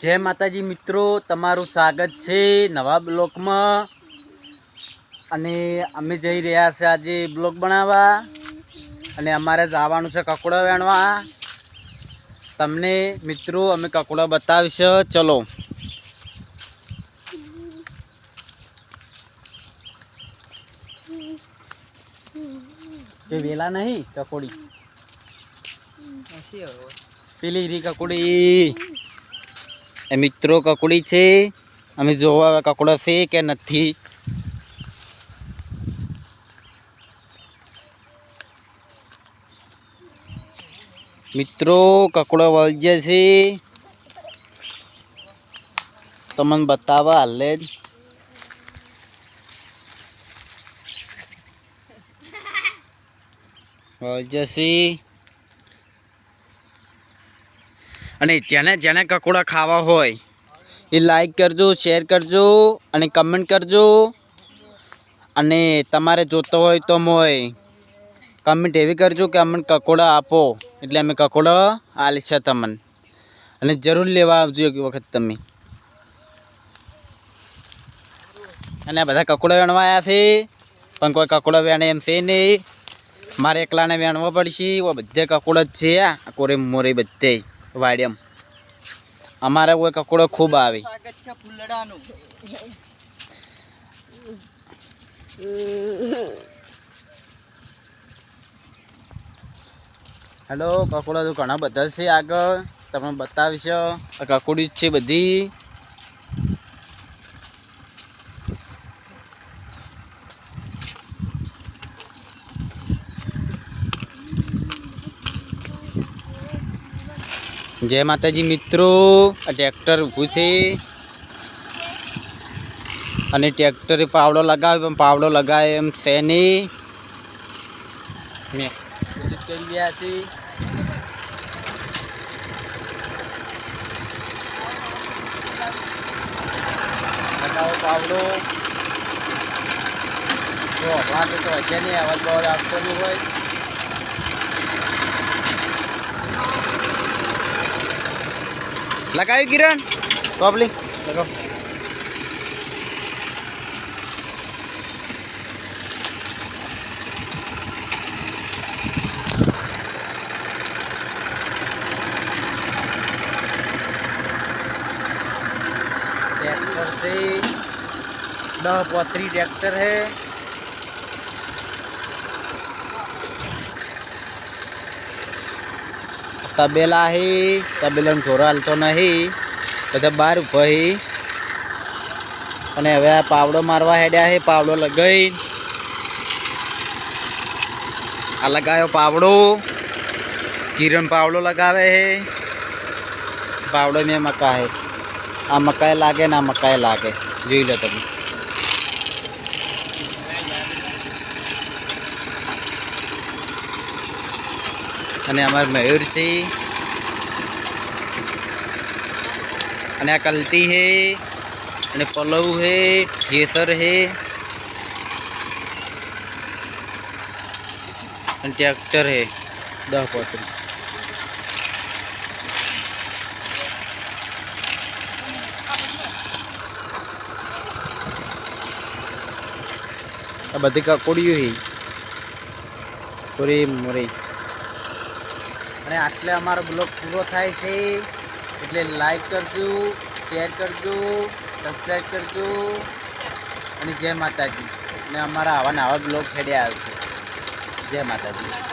જય માતાજી મિત્રો તમારું સ્વાગત છે નવા બ્લોકમાં. અને અમે જઈ રહ્યા છે આજે બ્લોક બનાવવા. અને અમારે જવાનું છે કકોડા વેણવા. તમને મિત્રો અમે કકોડા બતાવીશું. ચલો. વેલા નહીં કકોડી. પેલી રી કકોડી. એ મિત્રો કકડી છે. અમે જોવા હવે કકોડા છે કે નથી. મિત્રો, કકડો વળજે છે. તમને બતાવવા હાલે જ. વળજે છે. અને જેને જેને કકોડા ખાવા હોય, એ લાઈક કરજો શેર કરજો અને કમેન્ટ કરજો. અને તમારે જોતો હોય તો મોય કમેન્ટ એવી કરજો કે અમને કકોડા આપો. એટલે અમે કકોડા આલીશ તમને. અને જરૂર લેવા આવજો એક વખત તમે. અને બધા કકોડા વેણવા આવ્યા છે. પણ કોઈ કકોડા વેણે એમ છે નહીં. મારે એકલાને વેણવા પડશે. બધે કકોડા જ છે આ કોરે મોરે બધે. વાડિયમ. અમારે કોઈ કકોડો ખૂબ આવે. હેલો કકોડા તો ઘણા બધા છે આગળ. તમે બતાવીશ. આ કકોડી છે બધી. જય માતાજી મિત્રો, આ ટ્રેક્ટર ઊભું છે. અને ટ્રેક્ટરે પાવડો લગાવે પણ પાવડો લગાવે એમ છે નહીં. મેં કરી રહ્યા છે. પાવડો. જો તો હશે નહીં, અવાજ બવાજ આપતો નહીં હોય. લગાવ્યું કિરણ ટોપલી લગાવ ट्रैक्टर से दह पोतरी ट्रैक्टर है તબેલા હે, તબેલાનું ઢોરો હાલતો નહીં, બધા બહાર ઊભો હી. અને હવે આ પાવડો મારવા હેડ્યા હે, પાવડો લગાઈ. આ લગાવ્યો પાવડો. કિરણ પાવડો લગાવે હે. પાવડો મેં મકા હે આ મકાઈ લાગે ને આ મકાઈ લાગે. જોઈ લો તમે. અને અમાર મયુર છે. અને આ કલતી હે અને પલવ હે ઠેસર હે અને ટ્રેક્ટર હે દસ પોતરી. આ બધી કકોડીઓ હે પૂરી મોરી. અને આટલે અમારો બ્લોગ પૂરો થાય છે. એટલે લાઈક કરજો શેર કરજો સબસ્ક્રાઈબ કરજો. અને જય માતાજી. અને અમારા આવા નવા બ્લોગ ખેડ્યા આવશે. જય માતાજી.